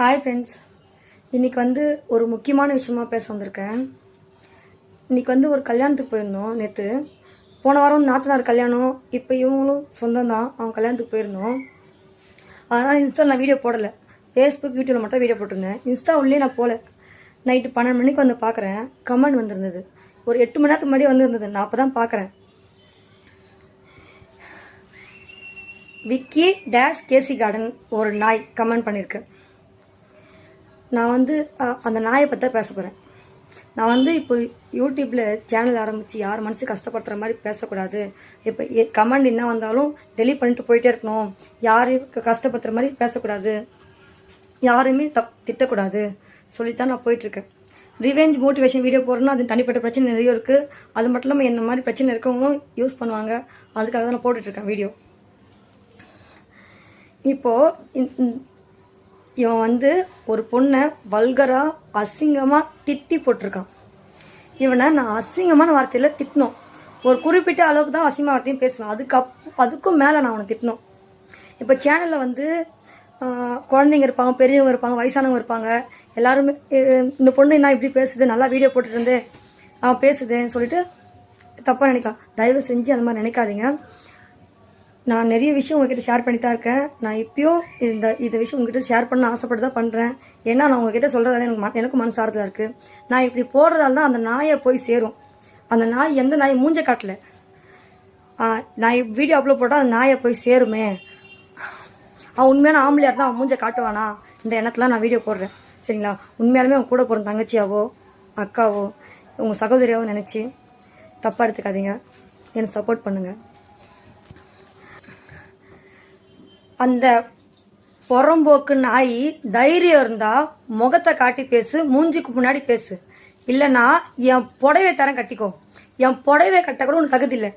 Hi friends இன்றைக்கி வந்து ஒரு முக்கியமான விஷயமா பேச வந்திருக்கேன். இன்னைக்கு வந்து ஒரு கல்யாணத்துக்கு போயிருந்தோம் நேற்று போன வாரம் நாத்தனார் கல்யாணம் இப்போ இவங்களும் சொந்தம் தான் அவங்க கல்யாணத்துக்கு போயிருந்தோம். அதனால் இன்ஸ்டாவில் நான் வீடியோ போடலை. ஃபேஸ்புக் யூடியூப்பில் மட்டும் வீடியோ போட்டிருந்தேன். இன்ஸ்டா உள்ளே நான் போகல நைட்டு பன்னெண்டு மணிக்கு வந்து பார்க்குறேன் கமெண்ட் வந்திருந்தது. ஒரு எட்டு மணி நேரத்துக்கு முன்னாடி வந்துருந்தது. நான் அப்போ தான் பார்க்குறேன் விக்கி டேஷ் கேசி கார்டன் ஒரு நாய் கமெண்ட் பண்ணியிருக்கு நான் வந்து அந்த நாயை பற்றி தான் பேச போகிறேன் நான் வந்து இப்போ யூடியூப்பில் சேனல் ஆரம்பித்து யார் மனசு கஷ்டப்படுத்துகிற மாதிரி பேசக்கூடாது. இப்போ கமெண்ட் என்ன வந்தாலும் டெலிட் பண்ணிட்டு போயிட்டே இருக்கணும். யாரையும் கஷ்டப்படுத்துகிற மாதிரி பேசக்கூடாது. யாரையுமே தப் திட்டக்கூடாது. சொல்லித்தான் நான் போயிட்டுருக்கேன். ரிவெஞ்ச் மோட்டிவேஷன் வீடியோ போடுறேன்னா அது தனிப்பட்ட பிரச்சனை நிறைய இருக்குது அது மட்டும் இல்லாமல் என்ன மாதிரி பிரச்சனை இருக்கவங்களும் யூஸ் பண்ணுவாங்க. அதுக்காக தான் நான் போட்டுட்ருக்கேன் வீடியோ இப்போது இவன் வந்து ஒரு பொண்ணை வல்கரா அசிங்கமாக திட்டி போட்டிருக்கான். இவனை நான் அசிங்கமான வார்த்தையில் திட்டணும். ஒரு குறிப்பிட்ட அளவுக்கு தான் அசிங்கமான வார்த்தையும் பேசணும் அதுக்கு அப் அதுக்கும் மேலே நான் அவனை திட்டணும். இப்போ சேனலில் வந்து குழந்தைங்க இருப்பாங்க பெரியவங்க இருப்பாங்க வயசானவங்க இருப்பாங்க. எல்லாருமே இந்த பொண்ணு என்ன இப்படி பேசுது? நல்லா வீடியோ போட்டுட்டு இருந்து அவன் பேசுதுன்னு சொல்லிட்டு தப்பாக நினைக்கலாம். தயவு செஞ்சு அந்த மாதிரி நினைக்காதீங்க. நான் நிறைய விஷயம் உங்ககிட்ட ஷேர் பண்ணி தான் இருக்கேன். நான் இப்பயும் இந்த இந்த விஷயம் உங்ககிட்ட ஷேர் பண்ண ஆசைப்பட்டு தான் பண்ணுறேன் ஏன்னா நான் உங்ககிட்ட சொல்கிறதால எனக்கு ம- எனக்கும் மனசாரத்தில் இருக்குது நான் இப்படி போடுறதால தான் அந்த நாயை போய் சேரும். அந்த நாய் எந்த நாய்? மூஞ்ச காட்டல. ஆ, நான் வீடியோ அப்லோட் போட்டால் அந்த நாயை போய் சேருமே. அவன் உண்மையான ஆம்பளையாக இருந்தால் அவன் மூஞ்ச காட்டுவானா? இந்த எண்ணத்தில் நான் வீடியோ போடுறேன். சரிங்களா? உண்மையாலுமே அவன் கூட போகிற தங்கச்சியாவோ அக்காவோ உங்கள் சகோதரியாவோ நினச்சி தப்பாக எடுத்துக்காதீங்க. எனக்கு சப்போர்ட் பண்ணுங்கள் அந்த புறம்போக்கு நாய் தைரியம் இருந்தா முகத்தை காட்டி பேசு மூஞ்சிக்கு முன்னாடி பேசு. இல்லைன்னா என் புடவை தரம் கட்டிக்கோ. என் புடவை கட்ட கூட உனக்கு தகுதி இல்லை.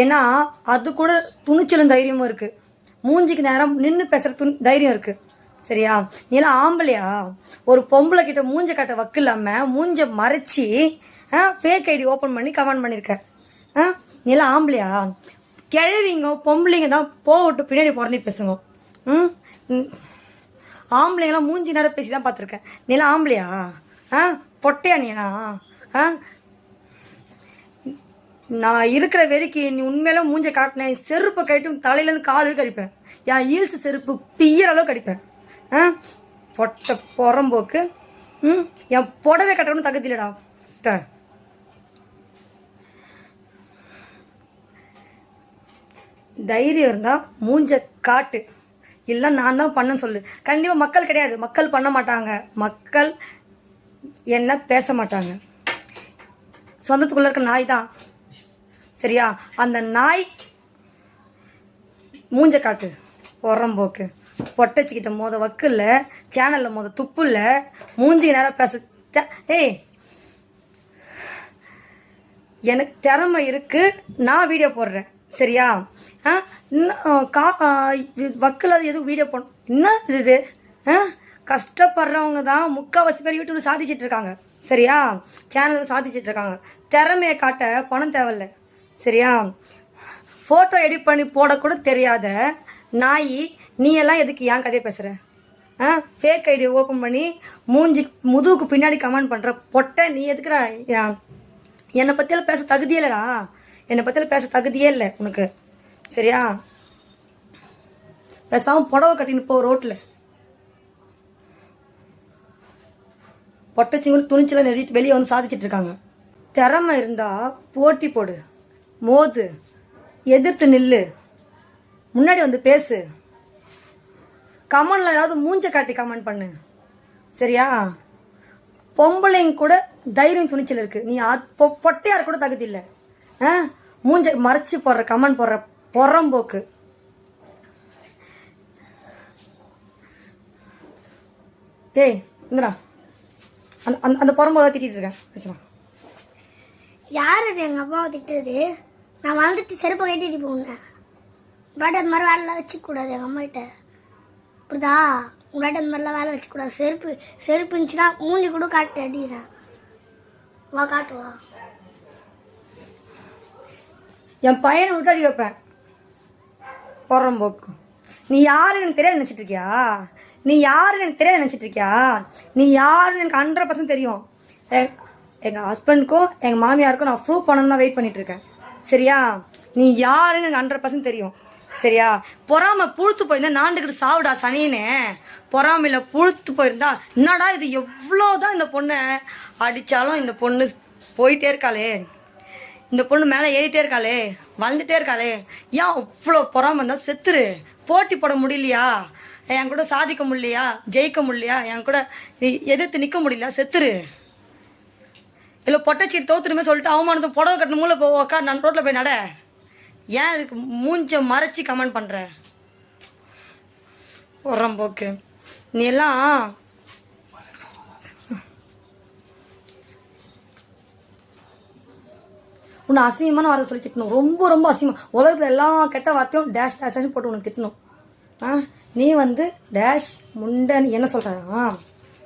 ஏன்னா அது கூட துணிச்சலும் தைரியமும் இருக்கு. மூஞ்சிக்கு நேரம் நின்று பேசுகிற துணி தைரியம் இருக்கு. சரியா? நீலாம் ஆம்பளையா? ஒரு பொம்பளை கிட்ட மூஞ்ச கட்ட வக்கு இல்லாமல் மூஞ்ச மறைச்சி ஃபேக் ஐடி ஓப்பன் பண்ணி கமெண்ட் பண்ணியிருக்க ஆ நீலாம் ஆம்பளையா? கிழவிங்க பொம்பளைங்க தான் போகட்டு பின்னாடி பிறந்து பேசுங்க. ம்? ஆம்பளைங்களாம் மூஞ்சி நேரம் பேசி தான் பார்த்துருக்கேன். நீலாம் ஆம்பளையா? ஆ? பொட்டையா நீனா ஆ? நான் இருக்கிற வரைக்கும் நீ உண்மையில மூஞ்ச காட்டினேன் செருப்பை கட்டும் தலையிலேருந்து கால் கடிப்பேன் என் ஈல்ஸ் செருப்பு பிய்யற கடிப்பேன் ஆ? பொட்டை புறம்போக்கு. ம்? என் புடவை கட்டணும்னு தகுதி இல்லடா ட. தைரியம் இருந்தால் மூஞ்ச காட்டு. இல்லை நான் தான் பண்ண சொல்லு. கண்டிப்பாக மக்கள் கிடையாது. மக்கள் பண்ண மாட்டாங்க. மக்கள் என்ன பேச மாட்டாங்க. சொந்தத்துக்குள்ளே இருக்க நாய் தான். சரியா? அந்த நாய் மூஞ்ச காட்டு. உரம்போக்கு பொட்டச்சிக்கிட்ட மோத வக்கு இல்லை சேனலில் மோத துப்பு இல்லை மூஞ்சி நேரம் பேச த- ஏய்! எனக்கு திறமை இருக்கு. நான் வீடியோ போடுறேன். சரியா? ஆ? இன்னும், கா வக்கில் அது எதுவும் வீடியோ போடணும் என்ன இது? இது ஆ? கஷ்டப்படுறவங்க தான் முக்கால்வாசி பேர் யூடியூப்பில் சாதிச்சிட்டு இருக்காங்க. சரியா? சேனலில் சாதிச்சுட்டு இருக்காங்க. திறமையை காட்ட பணம் தேவையில்ல. சரியா? ஃபோட்டோ எடிட் பண்ணி போடக்கூட தெரியாத நாய் நீ எல்லாம் எதுக்கு ஏன் கதையை பேசுகிற ஆ? ஃபேக் ஐடி ஓப்பன் பண்ணி மூஞ்சி முதுகுக்கு பின்னாடி கமெண்ட் பண்ணுற பொட்டை நீ எதுக்குற? என்னை பற்றியெல்லாம் பேச தகுதியே இல்லைடா. என்னை பற்றியெல்லாம் பேச தகுதியே இல்லை உனக்கு. சரியா? பேசாமல் புடவை கட்டின்னு போ ரோட்டில் பொட்டச்சிங்களும் துணிச்சலாம் நெறிட்டு வெளியே வந்து சாதிச்சிட்டு இருக்காங்க. திறமை இருந்தால் போட்டி போடு மோது எதிர்த்து நில்லு. முன்னாடி வந்து பேசு. கமெண்ட்ல ஏதாவது மூஞ்ச காட்டி கமெண்ட் பண்ணு. சரியா? பொம்பளைங்க கூட தைரியம் துணிச்சல் இருக்குது நீ பொ- பொட்டையார் கூட தகுதி இல்லை. ஆ? மூஞ்ச மறைச்சு போடுற கமெண்ட் போடுற புறம்போக்கு. டேய் இந்தடா. அந்த அந்த அந்த புறம்போதை திட்டிட்டு இருக்கேன். யார் அது? எங்கள் அம்மாவை திட்டுறது? நான் வந்துட்டு செருப்பை கட்டிட்டு போனேன் உங்களாட்ட அந்த மாதிரி வேலைலாம் வச்சுக்கூடாது எங்கள் அம்மாகிட்ட. புரியுதா? உங்களாட்ட அந்த மாதிரிலாம் வேலை வச்சுக்கூடாது செருப்பு செருப்பு இருந்துச்சுன்னா மூஞ்சி கூட காட்டு அடிக்கிறேன் வா காட்டு வா. என் பையனை விட்டு அடி வைப்பேன். புறம்போக்கு நீ யாருன்னு எனக்கு தெரியாது நினச்சிட்டு இருக்கியா நீ யாருன்னு எனக்கு தெரியாது நினச்சிட்டு இருக்கியா நீ யாருன்னு எனக்கு ஹண்ட்ரட் பர்சன்ட் தெரியும். எங்கள் எங்க ஹஸ்பண்டுக்கும் எங்கள் மாமியாருக்கும் நான் ப்ரூவ் பண்ணணும்னா தான் வெயிட் பண்ணிட்டு இருக்கேன் சரியா? நீ யாருன்னு எனக்கு ஹண்ட்ரட் பர்சன்ட் தெரியும். சரியா? பொறாம புழுத்து போயிருந்தா நாண்டுக்கிட்டு சாவுடா சனின்னு பொறாமையில் புழுத்து போயிருந்தா என்னடா இது எவ்வளோதான் இந்த பொண்ணை அடித்தாலும் இந்த பொண்ணு போயிட்டே இருக்காளே. இந்த பொண்ணு மேலே ஏறிட்டே இருக்காளே வளர்ந்துட்டே இருக்காளே. ஏன் அவ்வளோ பொறாமல் இருந்தால் செத்துரு? போட்டி போட முடியலையா? என் கூட சாதிக்க முடியலையா? ஜெயிக்க முடியலையா? என் கூட எதிர்த்து நிற்க முடியல செத்துரு. இல்லை பொட்டச்சீட்டு தோத்துருமே சொல்லிட்டு அவமானத்தை புடவை கட்டணும் மூளை போ உக்கார் நான் ரோட்டில் போய் நட. ஏன் இதுக்கு மூஞ்ச மறைச்சி கமெண்ட் பண்ணுற உரம்போக்கு நீ எல்லாம் உன்னை அசிங்கமான வார்த்தை சொல்லி திட்டணும். ரொம்ப ரொம்ப அசிங்கம் உலகத்தில் எல்லா கெட்ட வார்த்தையும் டேஷ் டேஷ் போட்டு உனக்கு திட்டணும். ஆ? நீ வந்து டேஷ் முண்டைன்னு என்ன சொல்ற? ஆ?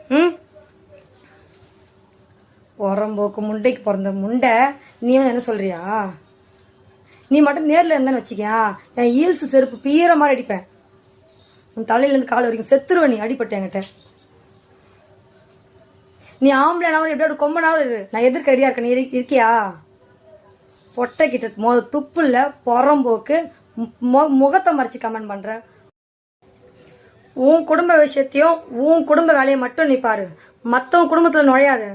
ம்? உரம்போக்கு முண்டைக்கு பிறந்த முண்டை நீ வந்து என்ன சொல்கிறியா நீ மட்டும் நேரில் இருந்தேன்னு வச்சுக்கியா என் ஹீல்ஸ் செருப்பு பீற மாதிரி அடிப்பேன். உன் தலையிலேருந்து கால் வரைக்கும் செத்துருவ நீ அடிப்பட்ட என்கிட்ட. நீ ஆம்பளைனாவது எப்படியோட கொம்பனாவது இரு. நான் எதிர்க்க இருக்கேன் நீ இருக்கியா? பொட்டை கிட்ட மொ துப்பு புறம்போக்கு மு- முகத்தை மறைச்சு கமெண்ட் பண்ற. உன் குடும்ப விஷயத்தையும் உன் குடும்ப வேலையை மட்டும் நீ பாரு. மற்றவங்க குடும்பத்தில் நுழையாது.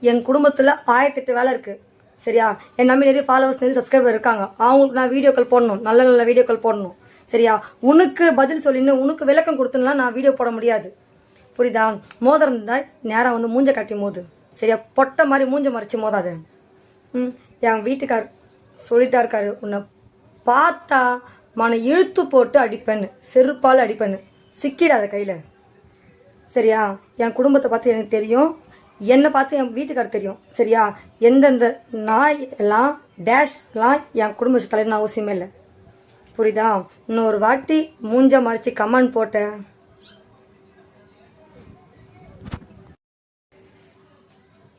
என் குடும்பத்தில் ஆயிரத்தெட்டு வேலை இருக்குது சரியா? என் நம்பி நிறைய ஃபாலோவர்ஸ் நிறைய சப்ஸ்கிரைபர் இருக்காங்க. அவங்களுக்கு நான் வீடியோக்கள் போடணும். நல்ல நல்ல வீடியோக்கள் போடணும். சரியா? உனக்கு பதில் சொல்லின்னு உனக்கு விளக்கம் கொடுத்துன்னா நான் வீடியோ போட முடியாது. புரியுதா? மோதிரம் இருந்தால் நேராக வந்து மூஞ்ச காட்டி மோது. சரியா? பொட்டை மாதிரி மூஞ்ச மறைச்சு மோதாது. ம்? என் வீட்டுக்கார் சொல்லிட்டா இருக்காரு உன்னை பார்த்தா மன இழுத்து போட்டு அடிப்பேன்னு செருப்பால் அடிப்பேன்னு. சிக்கிடாத கையில். சரியா? என் குடும்பத்தை பார்த்து எனக்கு தெரியும். என்னை பார்த்து என் வீட்டுக்கார் தெரியும். சரியா? எந்தெந்த நாய் எல்லாம் டேஷ்லாம் என் குடும்ப தலைவன் அவசியமே இல்லை. புரியுதா? இன்னொரு வாட்டி மூஞ்ச மறைச்சி கமெண்ட் போட்டேன்.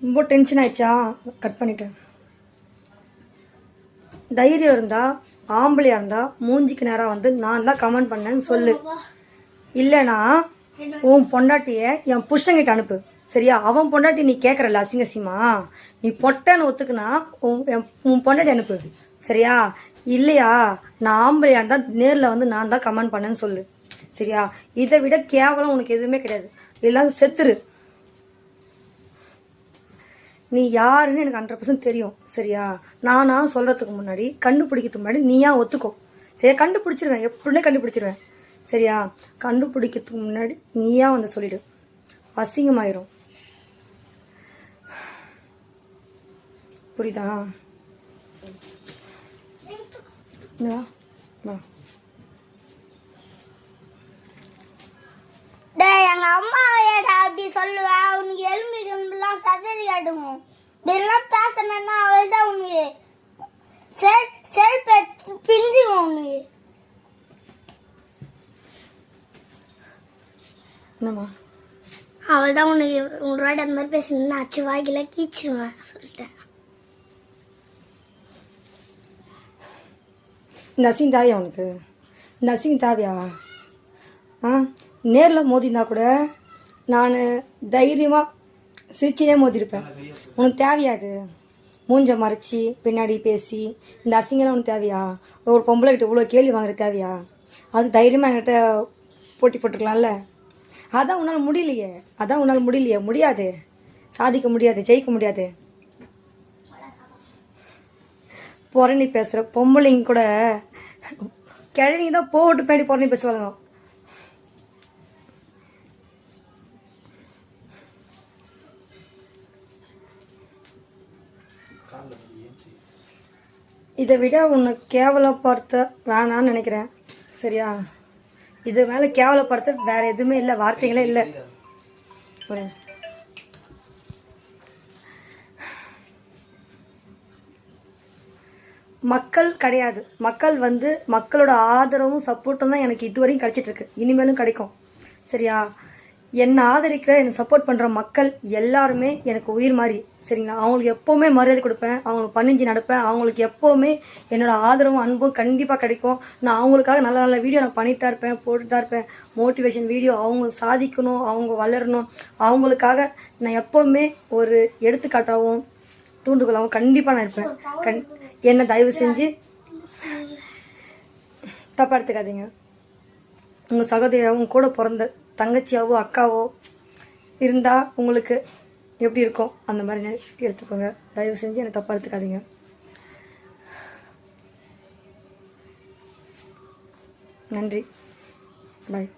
ரொம்ப டென்ஷன் ஆயிடுச்சா? கட் பண்ணிட்டேன். தைரியம் இருந்தா ஆம்பளையா இருந்தா மூஞ்சிக்கு நேரா வந்து நான் தான் கமெண்ட் பண்ணேன்னு சொல்லு. இல்லைனா உன் பொண்டாட்டிய என் புருஷங்கிட்ட அனுப்பு. சரியா? அவன் பொண்டாட்டி நீ கேட்கறல அசிங்கசிமா? நீ பொட்டன்னு ஒத்துக்குனா உன் என் உன் பொண்டாட்டி அனுப்பு. சரியா? இல்லையா? நான் ஆம்பளையா இருந்தா நேரில் வந்து நான் தான் கமெண்ட் பண்ணேன்னு சொல்லு. சரியா? இதை விட கேவலம் உனக்கு எதுவுமே கிடையாது. எல்லாம் செத்துரு. நீ யாருன்னு எனக்கு ஹண்ட்ரட் பர்சன்ட் தெரியும் சரியா? நானா சொல்கிறதுக்கு முன்னாடி கண்டுபிடிக்கிறதுக்கு முன்னாடி நீயா ஒத்துக்கோ. சரியா? கண்டுபிடிச்சிருவேன். எப்படின்னே கண்டுபிடிச்சிருவேன். சரியா? கண்டுபிடிக்கிறதுக்கு முன்னாடி நீயா வந்து சொல்லிடு. அசிங்கமாயிரும். புரியுதா? எங்க அம்மா ஏடா அப்படி சொல்லுவா? உனக்கு எலும்பு எலும்புலாம் சதறி ஆடுவோம் இப்படிலாம் பேசணும்னா அவள் தான் உனக்கு செல் செல்ப பிஞ்சுக்கும் உனக்கு என்னம்மா? அவள் தான் உனக்கு உங்களோட அந்த மாதிரி பேசணும்னா அச்சு வாய்க்கில கீச்சிருவேன் சொல்லிட்டேன். இந்த அசிங்க தேவையா உனக்கு? இந்த அசிங்க தேவையா ஆ? நேரில் மோதிருந்தா கூட நான் தைரியமாக சிரிச்சினே மோதிருப்பேன். உனக்கு தேவையாது மூஞ்ச மறைச்சி பின்னாடி பேசி இந்த அசிங்கம்லாம் உனக்கு தேவையா? ஒரு பொம்பளை கிட்ட இவ்வளோ கேள்வி வாங்குறது தேவையா? அது தைரியமாக என்கிட்ட போட்டி போட்டுக்கலாம்ல? அதான் உன்னால் முடியலையே. அதான் உன்னால் முடியலையே. முடியாது. சாதிக்க முடியாது. ஜெயிக்க முடியாது. புறணி பேசுகிற பொம்பளைங்க கூட கிழவிங்க தான் போட்டு பின்னாடி புறணி பேசுவாங்க இதை விட உன்னை கேவலப்படுத்த வேணான்னு நினைக்கிறேன். சரியா? இது மேலே கேவலப்படுத்த வேறு எதுவுமே இல்லை வார்த்தைகளே இல்லை. ஒரு மக்கள் கிடையாது. மக்கள் வந்து மக்களோட ஆதரவும் சப்போர்ட்டும் தான் எனக்கு இதுவரையும் கிடச்சிட்ருக்கு. இனிமேலும் கிடைக்கும். சரியா? என்னை ஆதரிக்கிற என்னை சப்போர்ட் பண்ணுற மக்கள் எல்லாருமே எனக்கு உயிர் மாதிரி. சரிங்களா? அவங்களுக்கு எப்போவுமே மரியாதை கொடுப்பேன். அவங்களுக்கு பணிஞ்சு நடப்பேன். அவங்களுக்கு எப்போவுமே என்னோட ஆதரவும் அன்பும் கண்டிப்பாக கிடைக்கும். நான் அவங்களுக்காக நல்ல நல்ல வீடியோ நான் பண்ணிட்டு தான் இருப்பேன் போட்டுட்டு தான் இருப்பேன். மோட்டிவேஷன் வீடியோ அவங்க சாதிக்கணும் அவங்க வளரணும். அவங்களுக்காக நான் எப்போவுமே ஒரு எடுத்துக்காட்டாகவும் தூண்டுகோலாகவும் கண்டிப்பாக நான் இருப்பேன். கண் என்ன தயவு செஞ்சு தப்பாக எடுத்துக்காதீங்க. உங்கள் சகோதரியாகவும் கூட பிறந்த தங்கச்சியாவோ அக்காவோ இருந்தால் உங்களுக்கு எப்படி இருக்கும் அந்த மாதிரி எடுத்துக்கோங்க. தயவு செஞ்சு எனக்கு தப்பாக எடுத்துக்காதீங்க. நன்றி. பாய்